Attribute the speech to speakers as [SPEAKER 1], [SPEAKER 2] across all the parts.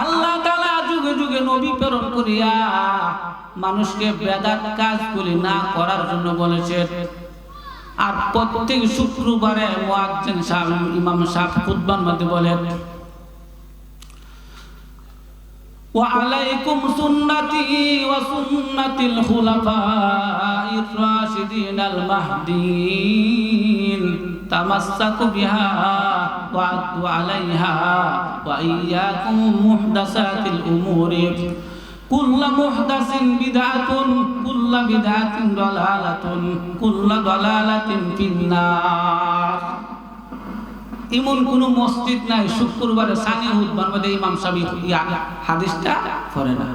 [SPEAKER 1] আল্লাহ তালা যুগে যুগে নবী প্রেরণ করিয়া মানুষকে বেদাত কাজগুলি না করার জন্য বলেছেন আর প্রত্যেক শুক্রবারে মুয়াজ্জিন সাহেব ইমাম সাহেব খুতবার মধ্যে বলেন وعليكم سنتي وسنة الخلفاء الراشدين المهديين বিহা কুল্লা কুল্লা এমন কোন মসজিদ নাই, শুক্রবারে সানি উদ্বান ইমাম সাহেব ইয়া হাদিসটা করে না।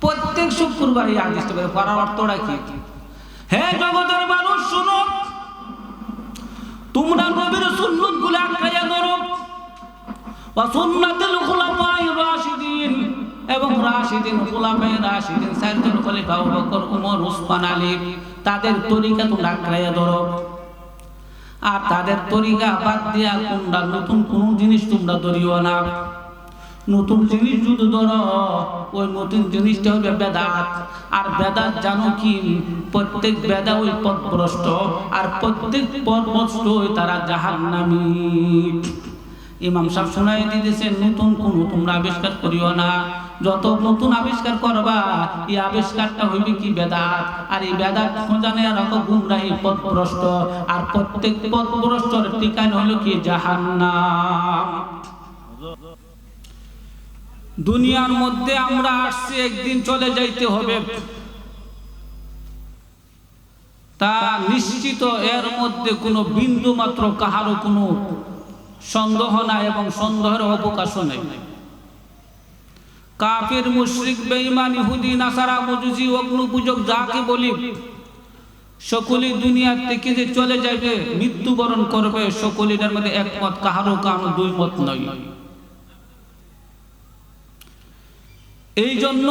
[SPEAKER 1] প্রত্যেক শুক্রবারে ইয়া হাদিসটা করে করার অর্থটা কি? হে জগতের মানুষ শুনুন তোমরা নবীর সুন্নতগুলো আঁকড়াইয়া ধরো। সুন্নাতুল খুলাফায়ে রাশিদিন এবং রাশিদিন খুলাফায়ে রাশিদিন চারজন খলিফা আবু বকর ওমর উসমান, আলী, তাদের তরিকা তোমরা আঁকড়াইয়া ধরো। আর তাদের তরিকা বাদ দিয়া কোনটা নতুন কোন জিনিস তোমরা ধরিও না। নতুন জিনিস যদি ধরো, ওই নতুন জিনিসটা হবে বেদাত। আর বেদাত জানো কি? প্রত্যেক বেদা ওই পথভ্রষ্ট, আর প্রত্যেক পথভ্রষ্ট ওই তারা জাহান্নামী। ইমাম সাহেব শোনাই দিতেছে, নতুন কোন তোমরা আবিষ্কার করিও না। যত নতুন আবিষ্কার করবা, এই আবিষ্কারটা হইবে কি বেদাত? আর এই বেদাত খোঁজানে রাখো গুমরাহি পথভ্রষ্ট। আর প্রত্যেক পথভ্রষ্টর ঠিকানা হলো কি জাহান্নাম। দুনিয়ার মধ্যে আমরা আসছি, একদিন চলে যাইতে হবে। তা নিশ্চিত এর মধ্যে কোনো বিন্দু মাত্র কাহারও কোনো সন্দেহ নাই এবং সন্দেহের অবকাশও নেই। কাফির, মুশরিক, বেঈমান, ইহুদি, নাসারা মজুসি অগ্নু পূজক যাকে বলি, সকলেই দুনিয়ার থেকে যে চলে যাবে মৃত্যুবরণ করবে, সকলের মধ্যে একমত, কাহারও কারও দুই মত নয় এই জন্য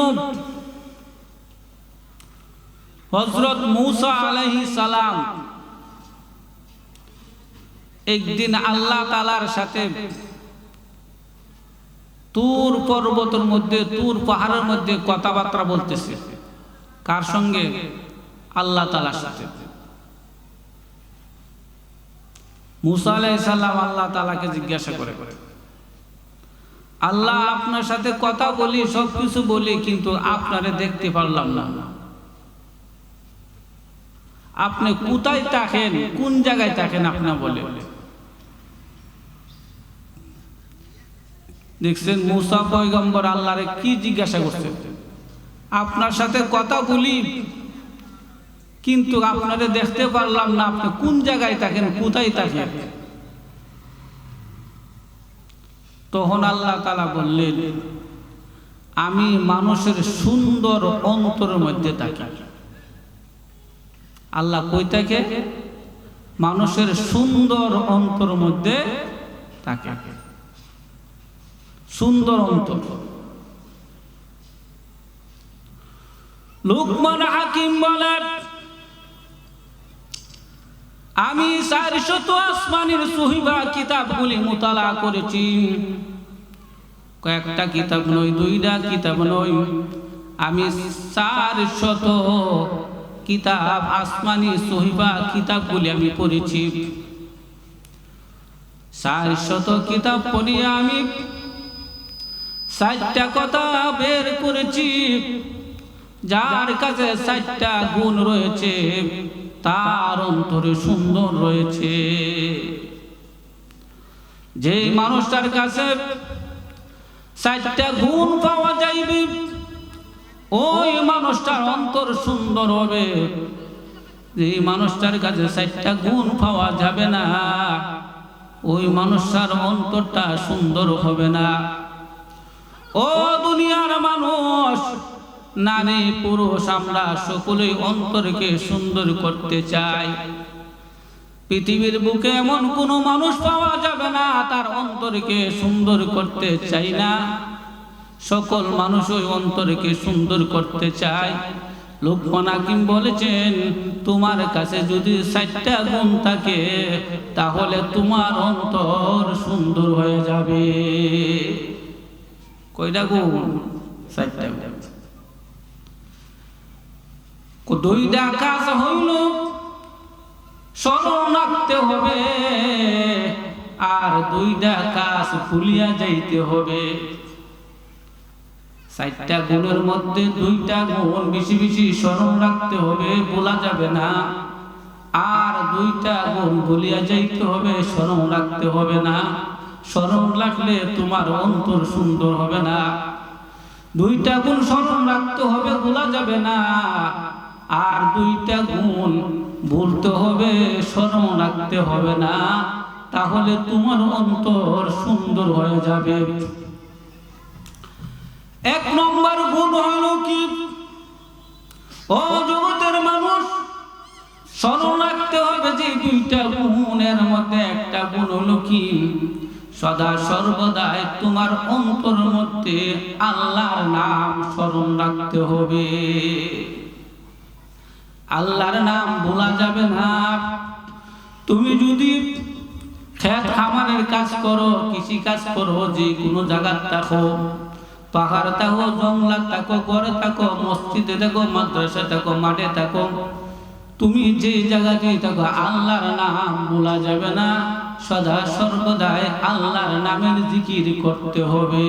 [SPEAKER 1] হজরত মৌসা আলাইহি সালাম একদিন আল্লাহ তালার সাথে তুর পর্বতের মধ্যে, তুর পাহাড়ের মধ্যে কথাবার্তা বলতেছে। কার সঙ্গে? আল্লাহ তালার সাথে। মুসা আলাইসাল্লাম আল্লাহ তালাকে জিজ্ঞাসা করে করে। আল্লাহ আপনার সাথে কথা বলি, সব কিছু বলি, কিন্তু আপনারে দেখতে পারলাম না। আপনি কোথায় থাকেন, কোন জায়গায় থাকেন আপনি বলে দেখছেন, মুসা পয়গম্বর আল্লাহরে কি জিজ্ঞাসা করছেন? আপনার সাথে কথা বলি, কিন্তু আপনারে দেখতে পারলাম না, আপনি কোন জায়গায় থাকেন, কোথায় থাকেন? তখন আল্লাহ তালা বললেন, আমি মানুষের সুন্দর অন্তরের মধ্যে থাকি। আল্লাহ কই থাকে? মানুষের সুন্দর অন্তর মধ্যে থাকে। সুন্দর অন্তর। লুকমান হাকিম বলেন আমি চারশত আসমানের সহিবা কিতাবগুলি মোতালা করেছি। কয়েকটা কিতাব নয়, দুইটা কিতাব নয়। আমি চারশত কিতাব আসমানি সহিবা কিতাবগুলি আমি পড়েছি। চারশত কিতাব পড়িয়ে আমি ষাটটা কথা বের করেছি। যার কাছে ষাটটা গুণ রয়েছে তার অন্তরে সুন্দর রয়েছে। যে মানুষটার কাছে ষাটটা গুণ পাওয়া যাইবে, ওই মানুষটার অন্তর সুন্দর হবে। যে মানুষটার কাছে ষাটটা গুণ পাওয়া যাবে না, ওই মানুষটার অন্তরটা সুন্দর হবে না। ও দুনিয়ার মানুষ নারী পুরুষ আমরা সকলেই অন্তরকে সুন্দর করতে চাই। পৃথিবীর বুকে এমন কোনো মানুষ পাওয়া যাবে না, তার অন্তরকে সুন্দর করতে চাই না। সকল মানুষ ওই অন্তরকে সুন্দর করতে চায়। লোকমান হাকিম বলেছেন, তোমার কাছে যদি ষাটটা গুণ থাকে, তাহলে তোমার অন্তর সুন্দর হয়ে যাবে। কয়টা গুণ? চারটা গুণ। দুইটা কাজ হইল স্মরণ রাখতে হবে আর দুইটা কাজ ভুলিয়া যাইতে হবে। চারটা গুণের মধ্যে দুইটা গুণ বেশি বেশি স্মরণ রাখতে হবে বলা যাবে না। আর দুইটা গুণ ভুলিয়া যাইতে হবে স্মরণ রাখতে হবে না। স্মরণ রাখলে তোমার অন্তর সুন্দর হবে না। দুইটা গুণ স্মরণ রাখতে হবে বলা যাবে না। আর দুইটা গুণ ভুলতে হবে, স্মরণ রাখতে হবে না। তাহলে তোমার অন্তর সুন্দর হয়ে যাবে। এক নম্বর গুণ হল কি? ও জগতের মানুষ, স্মরণ রাখতে হবে যে দুইটা গুণের মধ্যে একটা গুণ হলো কি? সদা সর্বদাই তোমার অন্তর মধ্যে আল্লাহর নাম স্মরণ রাখতে হবে। আল্লাহর নাম ভোলা যাবে না। তুমি যদি খেত খামারের কাজ করো, কৃষি কাজ করো, যে কোনো জায়গার থাকো, পাহাড় থাকো জঙ্গলাত থাকো, ঘরে থাকো, মসজিদে থাকো মাদ্রাসা থাকো, মাঠে থাকো, তুমি যে জায়গাতে থাকো, আল্লাহর নাম ভোলা যাবে না। সদা সর্বদাই আল্লাহর নামের জিকির করতে হবে।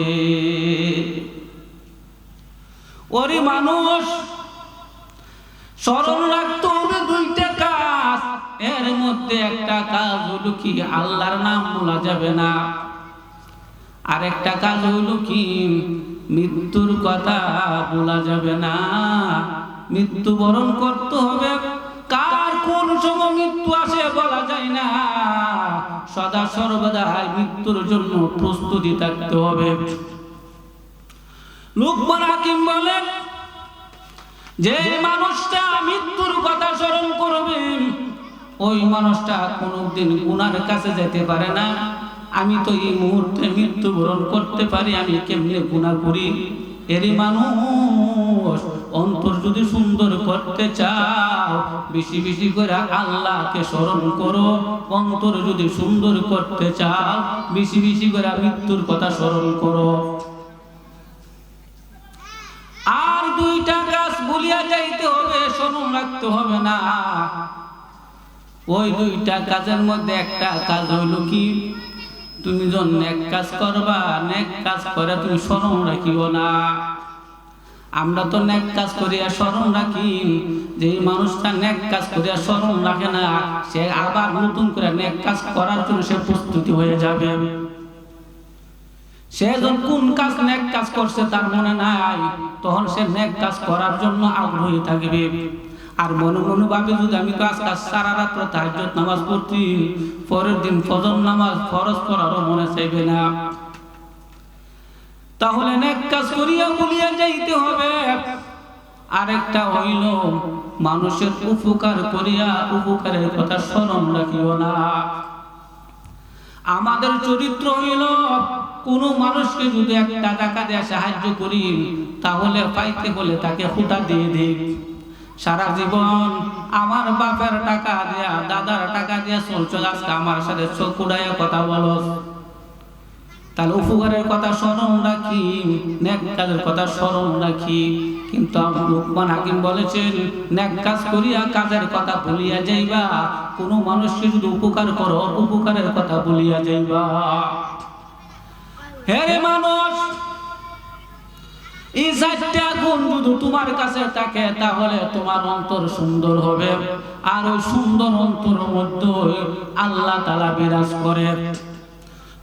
[SPEAKER 1] ওরে মানুষ স্মরণ রাখতে হবে দুইটা কাজ। এর মধ্যে একটা কাজ হলো কি, আল্লাহর নাম বলা যাবে না। আর একটা কাজ হইল কি, মৃত্যুর কথা বলা যাবে না। মৃত্যুবরণ করতে হবে। কার কোন সময় মৃত্যু আসে বলা যায় না। সদা সর্বদা মৃত্যুর জন্য প্রস্তুতি থাকতে হবে। লোকমান হাকিম বলেন যে মানুষটা মৃত্যুর কথা স্মরণ করবে, ওই মানুষটা কোনোদিন গুনার কাছে যেতে পারে না। আমি তো এই মুহূর্তে মৃত্যুবরণ করতে পারি, আমি কেমনে গুণা করি? এরই মানুষ, অন্তর যদি সুন্দর করতে চাও, বেশি বেশি করে আল্লাহকে স্মরণ করো। অন্তর যদি সুন্দর করতে চাও, বেশি বেশি করে মৃত্যুর কথা স্মরণ করো। আর দুইটা বলিয়া যাইতে হবে স্মরণ রাখতে হবে না। ওই দুইটা কাজের মধ্যে একটা কাজ হইল কি? তুমি যখন নেক কাজ করবা, নেক কাজ করে তুমি স্মরণ রাখিও না। আমরা তো নেক কাজ করিয়া স্মরণ রাখি যে মানুষটা নেক কাজ করিয়া স্মরণ রাখে না, সে আবার নতুন করে নেক কাজ করার জন্য সে প্রস্তুতি হয়ে যাবে। সে যখন কোন কাজ নেক কাজ করছে তার মনে নাই, তখন সে নেক কাজ করার জন্য আগ্রহী থাকবে। আর মনে মনে ভাবে, যদি আমি তো আজকাল সারা রাত্র তাহাজ্জুদ নামাজ পড়ছি পরের দিন ফজর নামাজ ফরজ পড়ারও মনে চাইবে না। তাহলে নেক কাজ করিয়া বলিয়া যাইতে হবে। আরেকটা হইল, মানুষের উপকার করিয়া উপকারের কথা স্মরণ রাখিও না। আমাদের চরিত্র হইল, কোন মানুষকে যদি একটা টাকা দেওয়া সাহায্য করি, তাহলে পাইতে বলে তাকে হুটা দিয়ে দিই। সারা জীবন আমার বাপের টাকা দেয়া, দাদার টাকা দিয়া চলছ, আজকে আমার সাথে চোখ উড়াইয়া কথা বলো। তাহলে উপকারের কথা স্মরণ রাখি নেক কাজের কথা স্মরণ রাখি। কিন্তু লোকমান হাকিম বলেছেন নেক কাজ করিয়া কাজের কথা ভুলিয়া যাইবা, কোনো মানুষকে যদি উপকার করো উপকারের কথা ভুলিয়া যাইবা। হে মানুষ, এই চারটা গুণ যদি তোমার কাছে থাকে, তাহলে তোমার অন্তর সুন্দর হবে। আর ওই সুন্দর অন্তর মধ্যে আল্লাহ তালা বিরাজ করে।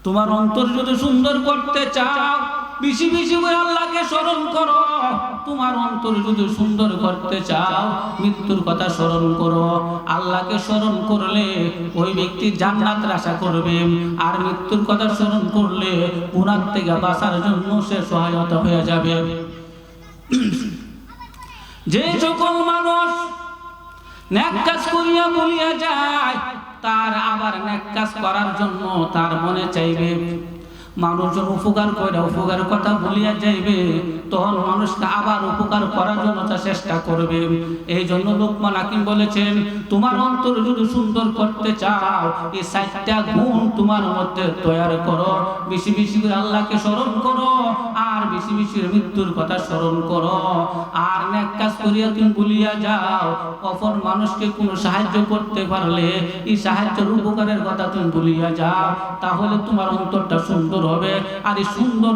[SPEAKER 1] তোমার অন্তর যদি সুন্দর করতে চাও, বেশি বেশি করে আল্লাহকে স্মরণ করো। তোমার অন্তর যদি সুন্দর করতে চাও, মৃত্যুর কথা স্মরণ করো। আল্লাহকে স্মরণ করলে ওই ব্যক্তি জান্নাতের আশা করবে। আর মৃত্যুর কথা স্মরণ করলে গুনার থেকে বাঁচার জন্য সে সহায়তা হয়ে যাবে। যে সকল মানুষ ন্যাক কাজ করিয়া বলিয়া যায় তার আবার ন্যাক কাজ করার জন্য তার মনে চাইবে। মানুষজন উপকার করে উপকার কথা বলিয়া যাইবে, তখন মানুষকে আবার উপকার করার জন্য তা চেষ্টা করবে। এই জন্য লোকমান হাকিম বলেছেন, তোমার অন্তর যদি সুন্দর করতে চাও, এই চারটা গুণ তোমার মধ্যে তৈরি করো। বেশি বেশি করে আল্লাহকে স্মরণ করো, আর শিশুর মৃত্যুর কথা স্মরণ করো। আর নেক কাজ করিয়া তুমি ভুলিয়া যাও। অপর মানুষকে কোনো সাহায্য করতে পারলে, এই সাহায্যের উপকারের কথা তুমি ভুলিয়া যাও। তাহলে তোমার অন্তরটা সুন্দর হবে আর এই সুন্দর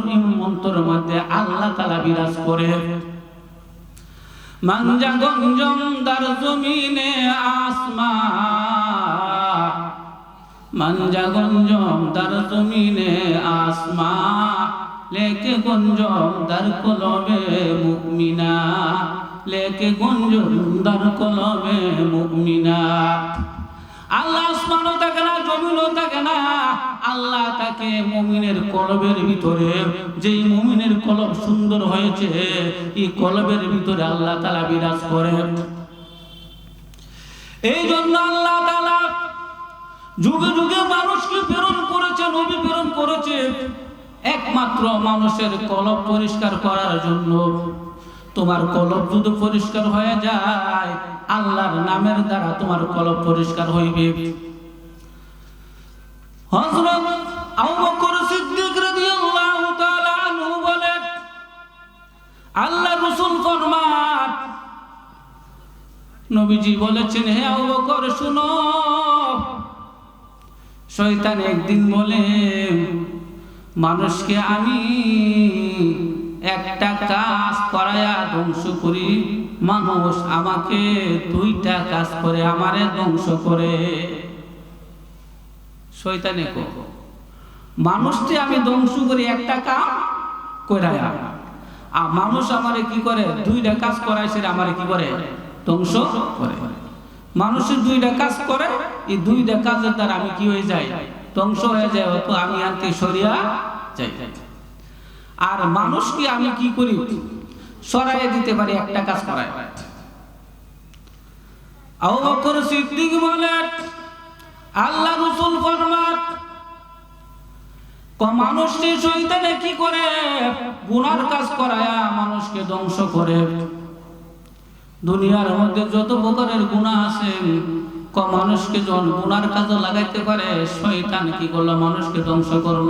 [SPEAKER 1] অন্তরের মধ্যে আল্লাহ তালা বিরাজ করে। মাঞ্জা গঞ্জম দার জমিনে আসমা। মাঞ্জা গঞ্জম দার জমিনে আসমা। লেকে গঞ্জম দার কলবে মুকমিনা লেকে গঞ্জম দার কলবে মুকমিনা আল্লাহ আসমানও থাকে না, জমিনও থাকে না। আল্লাহ তাকে মুমিনের কলবের ভিতরে, যেই মুমিনের কলব সুন্দর হয়েছে, এই কলবের ভিতরে আল্লাহ তালা বিরাজ করে এই জন্য আল্লাহ তালা যুগে যুগে মানুষকে প্রেরণ করেছে নবী প্রেরণ করেছে একমাত্র মানুষের কলব পরিষ্কার করার জন্য। তোমার কলব যদি পরিষ্কার হয়ে যায় আল্লাহর নামের দ্বারা তোমার কলব পরিষ্কার হইবে। হযরত আবু বকর সিদ্দিক রাদিয়াল্লাহু তাআলা আনহু বলেন আল্লাহ রাসূল ফরমান নবীজি বলেছেন হে আবু বকর শুনো। শয়তান একদিন বলে মানুষকে আমি একটা কাজ করায়া ধ্বংস করি। মানুষ আমাকে দুইটা কাজ করে, আমারে ধ্বংস করে। শৈতানে কো। মানুষটি আমি ধ্বংস করি একটা কাম করায়া আর মানুষ আমারে কি করে? দুইটা কাজ করায় আমারে কি করে? ধ্বংস করে। মানুষের দুইটা কাজ করে, এই দুইটা কাজের দ্বারা আমি কি হয়ে যাই? ধ্বংস হয়ে যায় তো আমি আনতে সরিয়া যাই। আর মানুষকে আমি কি করি? সরাইয়ে দিতে পারি একটা কাজ করায়। আবু বকর সিদ্দিক বলেন, আল্লাহ রসুল ফরমান মানুষটি শয়তানে কি করে? গুনার কাজ করায়া মানুষকে ধ্বংস করে। দুনিয়ার মধ্যে যত প্রকারের গুণা আছে, ক মানুষকে যখন গুনার কাজে লাগাইতে পারে, শয়তান কি করল? মানুষকে ধ্বংস করল।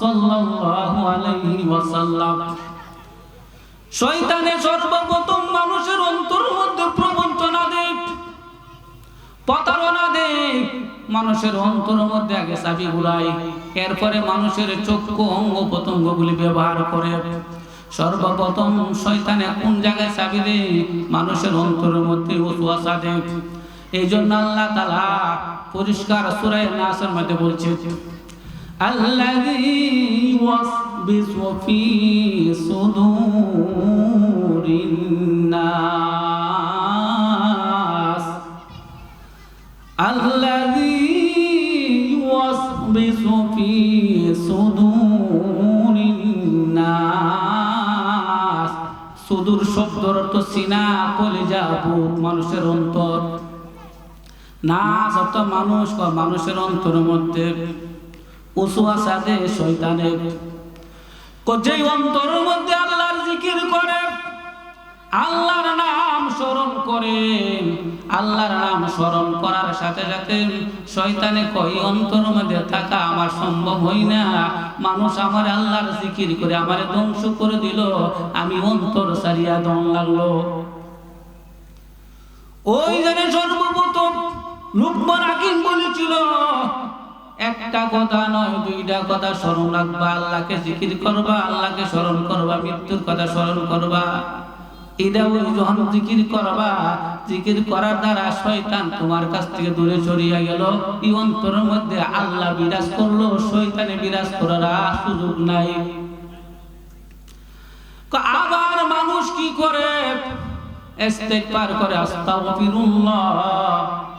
[SPEAKER 1] সাল্লাল্লাহু আলাইহি ওয়াসাল্লাম। শয়তানে সর্বপ্রথম মানুষের অন্তর মধ্যে প্রবঞ্চনা দেয়, প্রতারণা দেয়, মানুষের অন্তর মধ্যে আগে চাবি ঘুরায়, এরপরে মানুষের চক্ষু অঙ্গ প্রত্যঙ্গগুলি ব্যবহার করে। সর্বপ্রথম শয়তানে কোন জায়গায় চাবি দেয়? মানুষের অন্তরের মধ্যে ওসুয়াশা দেয়। এই জন্য আল্লাহ তালা পরিষ্কার সুরায় নাসের মধ্যে বলছে الذي يوسوس في صدور الناس الذي يوسوس في صدور الناس সুদূর শব্দর অর্থ সিনা কলিজা বুক মানুষের অন্তর নাস অর্থ মানুষ বা মানুষের অন্তরের মধ্যে উসুয়াশা দে শয়তানে যেই অন্তরের মধ্যে আল্লাহর জিকির করে, আল্লাহর নাম স্মরণ করে, আল্লাহর নাম স্মরণ করার সাথে সাথে শয়তানে কই অন্তর মধ্যে থাকা আমার সম্ভব হই না। মানুষ আমার আল্লাহর জিকির করে আমার ধ্বংস করে দিল, আমি অন্তর সারিয়া দম লাগল ওই জানে সর্বপ্রথম লুকমান হাকিম বলেছিল একটা কথা নয়, দুইটা কথা স্মরণ রাখবা। আল্লাহকে জিকির করবা, আল্লাহকে স্মরণ করবা, মৃত্যুর কথা স্মরণ করবা। আল্লাহ বিরাজ করল, শয়তানে বিরাজ করার সুযোগ নাই। আবার মানুষ কি করে? ইস্তেগফার করে, আস্তাগফিরুল্লাহ।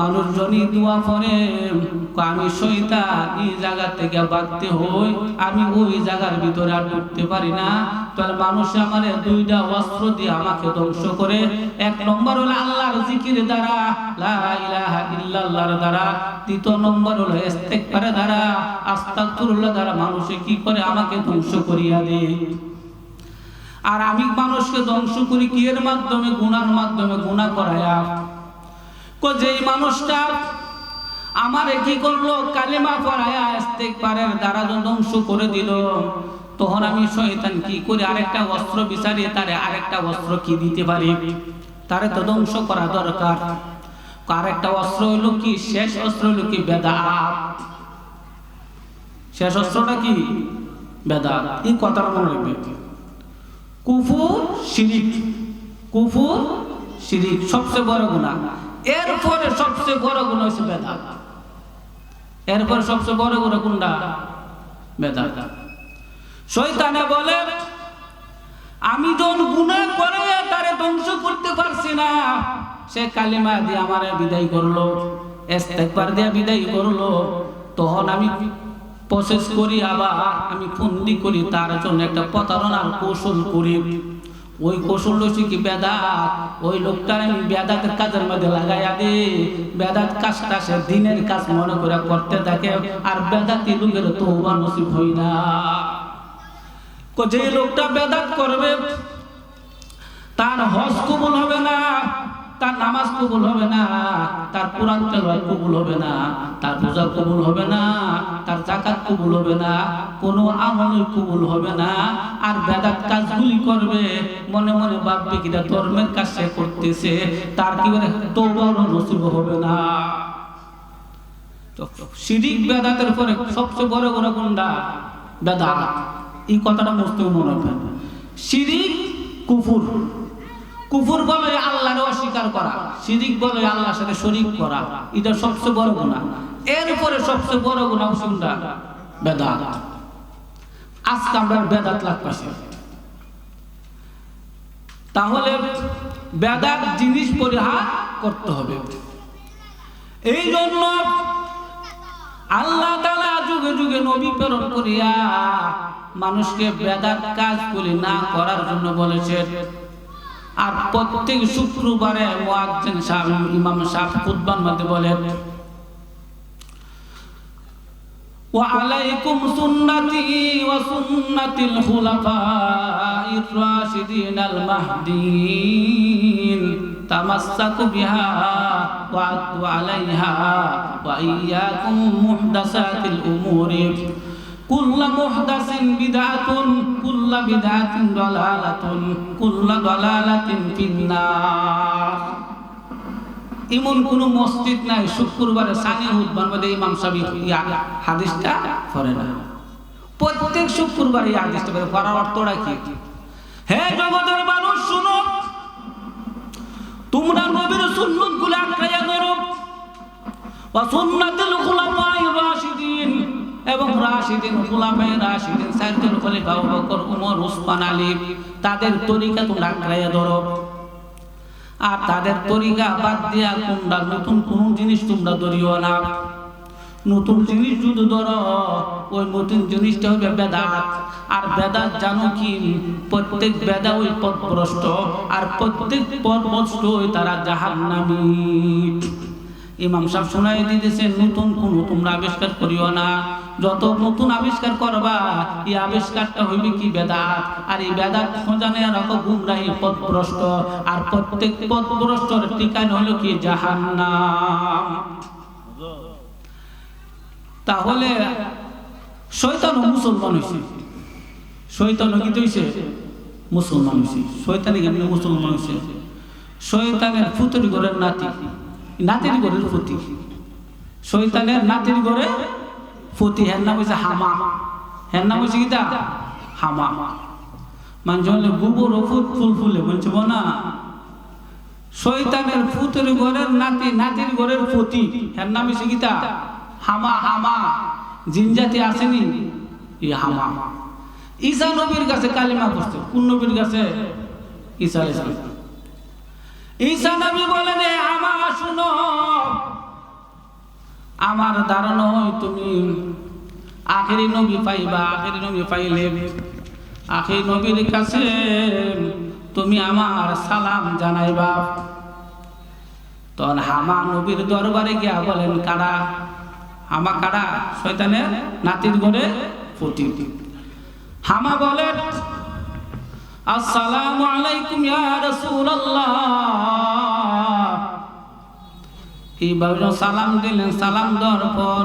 [SPEAKER 1] মানুষজনই দোয়া করে আমি শৈতান এই জায়গা থেকে বাঁধতে হই, আমি ওই জায়গার ভিতরে আর ঢুকতে পারি না। তাহলে মানুষ আমার দুইটা অস্ত্র দিয়ে আমাকে ধ্বংস করে। এক নম্বর হলো আল্লাহর জিকির দ্বারা, লা ইলাহা ইল্লাল্লাহর দ্বারা। নম্বর হলো ইস্তেগফারের দ্বারা। আস্তাগফিরুল্লাহ দ্বারা মানুষে কি করে আমাকে ধ্বংস করিয়া দেয়? আর আমি মানুষকে ধ্বংস করি কি এর মাধ্যমে? গুনার মাধ্যমে গুনাহ করায়া। যেই মানুষটা আমারে কি করল? কালিমা পড়ায়া ইস্তেগফারের দ্বারা ধ্বংস করে দিল। তখন আমি শয়তান কি করে? আরেকটা অস্ত্র বিচারি, তারে আরেকটা অস্ত্র কি দিতে পারি? তারে তো ধ্বংস করা দরকার। আরেকটা অস্ত্র হইল কি? শেষ অস্ত্র হইল কি? বেদাত। শেষ অস্ত্রটা কি? বেদাত। এই কথাটা মনে রাখবে। কুফুর শিরিক। কুফুর শিরিক। সবচেয়ে বড় গুনাহ। এরপরে সবচেয়ে বড় গুণ হয়েছে বেদাত এরপরে সবচেয়ে বড় গুণ কোনটা বেদাত শয়তানে বলে, আমি যখন গুনাহ করে তারে ধ্বংস করতে পারছি না, সে কালিমা দিয়ে আমার বিদায় করল, ইস্তেগফার দিয়ে বিদায় করল। তখন আমি প্রসেস করি, আবার আমি ফন্দি করি, তার জন্য একটা প্রতারণার কৌশল করি। ওই কৌশল লসি কি বেদাত? ওই লোকটা আমি বেদাতের কাজের মধ্যে লাগাইয়া দি। বেদাত কাজটা সে দিনের কাজ মনে করে করতে থাকে আর বেদাতি লোকের তো নসিব হই না। যে লোকটা বেদাত করবে, তার হস কবুল হবে না। তার নামাজ কবুল হবে না, তার কোরআন তেলাওয়াত কবুল হবে না, তার রোজা কবুল হবে না, তার জাকাত কবুল হবে না, কোনো আমল কবুল হবে না, আর বেদাত কাজগুলি করবে, মনে মনে ভাববে কিনা ধর্মের সে করতেছে, তার কি বলে তওবারও নসিব হবে না। শিরিক বেদাতের পরে সবচেয়ে বড় বড় কোনটা? বেদাত। এই কথাটা বুঝতে মনে হবে শিরিক, কুফুর। কুফুর বলে আল্লাহরে অস্বীকার করা শিরিক বলে আল্লাহর সাথে শরিক করা, এটা সবচেয়ে বড় গুনাহ। এরপরে সবচেয়ে বড় গুণা কোনটা? বেদাত। আজকে আমরা বেদাত লাগ পাইছি তাহলে বেদাত জিনিস পরিহার করতে হবে। এই জন্য আল্লাহ তালা যুগে যুগে নবী প্রেরণ করিয়া মানুষকে বেদাত কাজগুলি না করার জন্য বলেছেন আর প্রত্যেক শুক্রবারে মুয়াজ্জিন সাহেব ইমাম সাহেব খুতবার মধ্যে বলেন وعليكم سنتي وسنة الخلفاء الراشدين المهديين تمسكوا بها وعدوا عليها وإياكم محدثات الأمور কুল্লা মুহদাসিন বিদআতুন কুল্লা বিদআতিন দালালাতুন, কুল্লা দালালাতিন ফিন্নার। কোন মসজিদ নাই, শুক্রবারে সানি উদ্বান ইমাম ইয়া হাদিসটা পড়ে না। প্রত্যেক শুক্রবারে ইয়া হাদিসটা পড়ে, পড়ার অর্থটা কি? হে জগতের মানুষ, শুনো। তোমরা নবীর আঁকড়াইয়া ধরো। ওয়া সুন্নাতুল খুলাফায়ে এবং রাশিদিন খুলাফায়ে রাশিদিন চারজন খলিফা আবু বকর ওমর উসমান আলী, তাদের তরিকা তোমরা আঁকড়াইয়া ধরো। আর তাদের তরিকা বাদ দিয়া তোমরা নতুন কোন জিনিস তোমরা ধরিও না। নতুন জিনিস যদি ধরো, ওই নতুন জিনিসটা হবে বেদাত। আর বেদাত জানো কি? প্রত্যেক বেদা ওই পথভ্রষ্ট, আর প্রত্যেক পথভ্রষ্ট ওই তারা জাহান্নামী। ইমাম সাহেব শোনাই দিতেছে নতুন কোন তোমরা আবিষ্কার করিও না। যত নতুন আবিষ্কার করবা, এই আবিষ্কারটা হইবে কি বেদাত? আর এই বেদাত খোঁজানে রাখো গুমরাহি পথভ্রষ্ট। আর প্রত্যেক পথভ্রষ্টর ঠিকানা হলো কি? জাহান্নাম। তাহলে শয়তান মুসলমান হয়েছে শয়তান কি হয়েছে মুসলমান হয়েছে শয়তানি কেমনি মুসলমান হয়েছে শয়তানের ফুতুর ঘরের নাতি। নাতির ঘরের ফুতি শৈতানের নাতির ঘরে ফুতি হের নাম হয়েছে হামা। হের নাম হয়েছে কিতা? হামা। মানুষ হলে গোবর ফুট ফুল ফুলে বলছে না শৈতানের ফুতের ঘরের নাতি, নাতির ঘরের পতি এর নাম হচ্ছে গীতা হামা হামা। জিনজাতি আসেনি? ই হামা। ঈসা নবীর কাছে কালিমা করছে কোন নবীর কাছে? ঈসা আলাইহিস সালাম। ঈসা নবী বলেন, "এ হামা, শুনো আমার ধারণা হয় তুমি আখেরি নবী পাইবা, আখেরি নবী পাইলে আখেরি নবীর কাছে তুমি আমার সালাম জানাইবা। তখন হামা নবীর দরবারে গিয়া বলেন, কারা? হামা, কারা? শয়তানের নাতির ঘরে ফুটি হামা বলেন, আসসালামু আলাইকুম ইয়া রাসূলুল্লাহ। এইভাবে সালাম দিলেন, সালাম দেওয়ার পর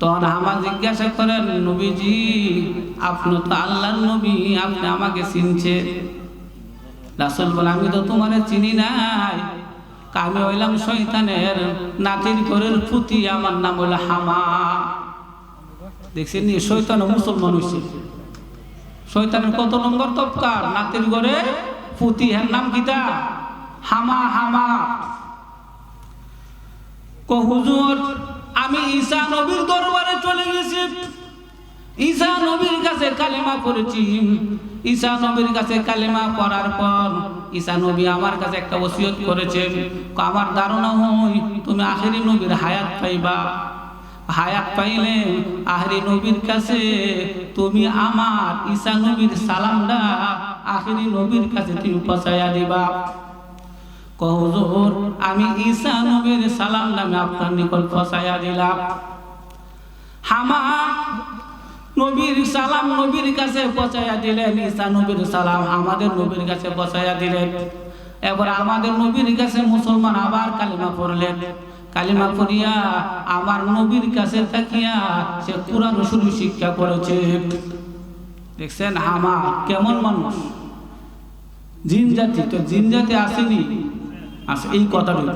[SPEAKER 1] তখন আমার জিজ্ঞাসা করেন, নবীজি, আপনি তো আল্লাহর নবী, আপনি আমাকে চিনছে রাসুল বলে, আমি তো তোমার চিনি নাই। আমি হইলাম শয়তানের নাতির ঘরের পুতি, আমার নাম হইল হামা। দেখছেন শৈতান মুসলমান হয়েছে শৈতানের কত নম্বর তপকার? নাতির ঘরে পুতি হ্যার নাম কিতা হামা হামা। কো হুজুর, আমি ঈসা নবীর দরবারে চলে গেছি। ঈসা নবীর কাছে কালেমা পড়েছি। ঈসা নবীর কাছে কালেমা পড়ার পর ঈসা নবী আমার কাছে একটা ওসিয়ত করেছে। আমার ধারণা হই, তুমি আখেরি নবীর হায়াত পাইবা। হায়াত পাইলে আখেরি নবীর কাছে তুমি আমার ঈসা নবীর সালামটা আখেরি নবীর কাছে তুমি পৌঁছাইয়া দিবা। কহুজুর আমি ঈসা নবীর সালাম নামে আপনার নিকট ফসাইয়া দিলাম। হামা নবীর সালাম নবীর কাছে পৌঁছাইয়া দিলেন, ঈসা নবীর সালাম আমাদের নবীর কাছে পৌঁছাইয়া দিলেন। এবার আমাদের নবীর কাছে মুসলমান আবার কালিমা পড়লেন। কালিমা পড়িয়া আমার নবীর কাছে তাকিয়া সে কোরআন শুরু শিক্ষা করেছে। দেখছেন, হামা কেমন মানুষ। জিন জাতি তো জিন জাতি আসেনি। আছে এই কথাটা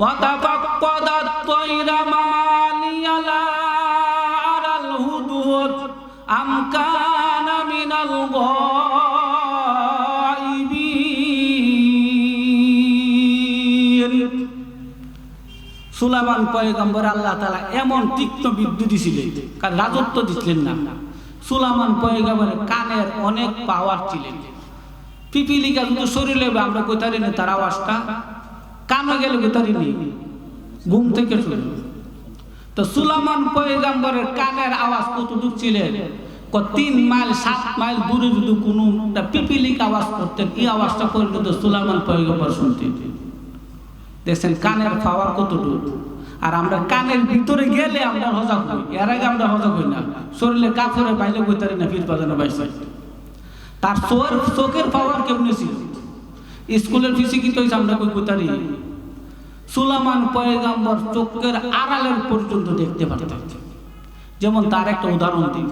[SPEAKER 1] وتفقد الطير ما لي لا أرى الهدود أم كان من الغائبين সুলাইমান পয়গম্বর আল্লাহ তাআলা এমন তীক্ষ্ণ বিদ্যুৎ দিছিলেন কারণ রাজত্ব দিছিলেন না সুলাইমান পয়গম্বরের কানের অনেক পাওয়ার ছিলেন পিপিলিকা কিন্তু শরীরে আমরা কোথায় না? তার আওয়াজটা কানে গেলে কোথায় নেই ঘুম থেকে শুনে তো সুলামান পয়গাম্বরের কানের আওয়াজ কতটুক ছিলেন তিন মাইল, সাত মাইল দূরে যদি কোনো পিপিলিক আওয়াজ করতেন, এই আওয়াজটা পর্যন্ত সুলামান পয়গাম্বর শুনতেন? দেখছেন, কানের পাওয়ার কতটুক আর আমরা কানের ভিতরে গেলে আমরা হজক হই এর আগে আমরা হজক হই না। শরীরে কাপড়ে বাইলে বইতারি না ফির বাজানো বাইসাই। তার চোর চোখের পাওয়ার কেমনে ছিল? স্কুলের ফিজিকিত হয়েছে আমরা কই কোথারি? সুলামান পয়গাম্বর চোখের আড়ালের পর্যন্ত দেখতে পারতেন। যেমন তার একটা উদাহরণ দিই।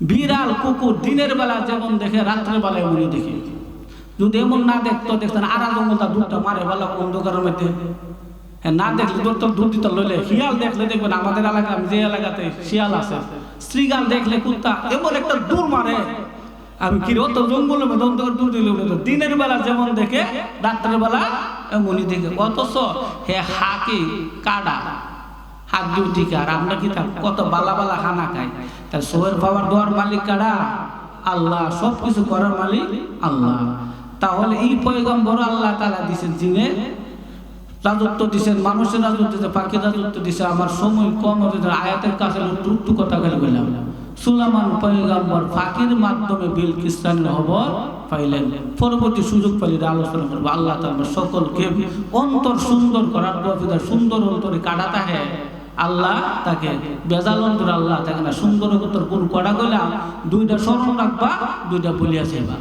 [SPEAKER 1] বিড়াল কুকুর দিনের বেলা যেমন দেখে রাত্রের বেলায় উনি দেখে। যদি এমন না দেখতো দেখতেন আড়াল জঙ্গলটা দুধটা মারে বেলা অন্ধকারের মধ্যে। হ্যাঁ, না দেখলে তোর তোর দুধ দিতে লইলে শিয়াল দেখলে দেখবেন আমাদের এলাকা যে এলাকাতে শিয়াল আছে শ্রীগাল দেখলে কুত্তা এমন একটা দূর মারে আমি কি অত জঙ্গলের মধ্যে অন্ধকার দিনের বেলা যেমন দেখে, রাত্রের বেলা এমনই দেখে। অথচ হে হাকি কাডা হাত ডিউটিকে আর আমরা কি তার কত বালা বালা খানা খাই? তার সোয়ের পাওয়ার দোয়ার মালিক কাডা আল্লাহ সব কিছু করার মালিক আল্লাহ। তাহলে এই পয়গম্বর আল্লাহ তারা দিছেন জিনে। রাজত্ব দিছেন, মানুষের রাজত্ব দিছে, পাখির রাজত্ব দিছে। আমার সময় কম হতে আয়াতের কাছে টুকটু কথা গেলে বললাম সুলামান পয়গাম্বর ফাঁকির মাধ্যমে বিল খ্রিস্টানের খবর পাইলেন। পরবর্তী সুযোগ পাইলে আলোচনা করব। আল্লাহ তালা সকলকে অন্তর সুন্দর করার দোয়া সুন্দর অন্তরে কাটা থাকে আল্লাহ তাকে বেজাল অন্তর আল্লাহ তাকে না সুন্দর অন্তর কোন কড়া গেলাম দুইটা স্মরণ রাখবা, দুইটা বলিয়া যাইবা।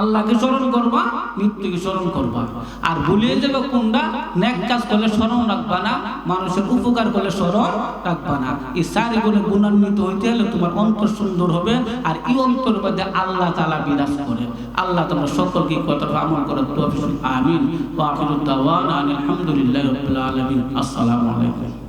[SPEAKER 1] আল্লাহকে স্মরণ করবা, মৃত্যুকে স্মরণ করবা। আর ভুলিয়ে যাবে কোনটা? নেক কাজ করলে স্মরণ রাখবা না, মানুষের উপকার করলে স্মরণ রাখবা না। এই চারি গুণে গুণান্বিত হইতে হলে তোমার অন্তর সুন্দর হবে, আর এই অন্তর মধ্যে আল্লাহ তালা বিরাজ করে। আল্লাহ তোমার সকলকে কত আমল করে আমিন। আলহামদুলিল্লাহি আলামিন। আসসালামু আলাইকুম।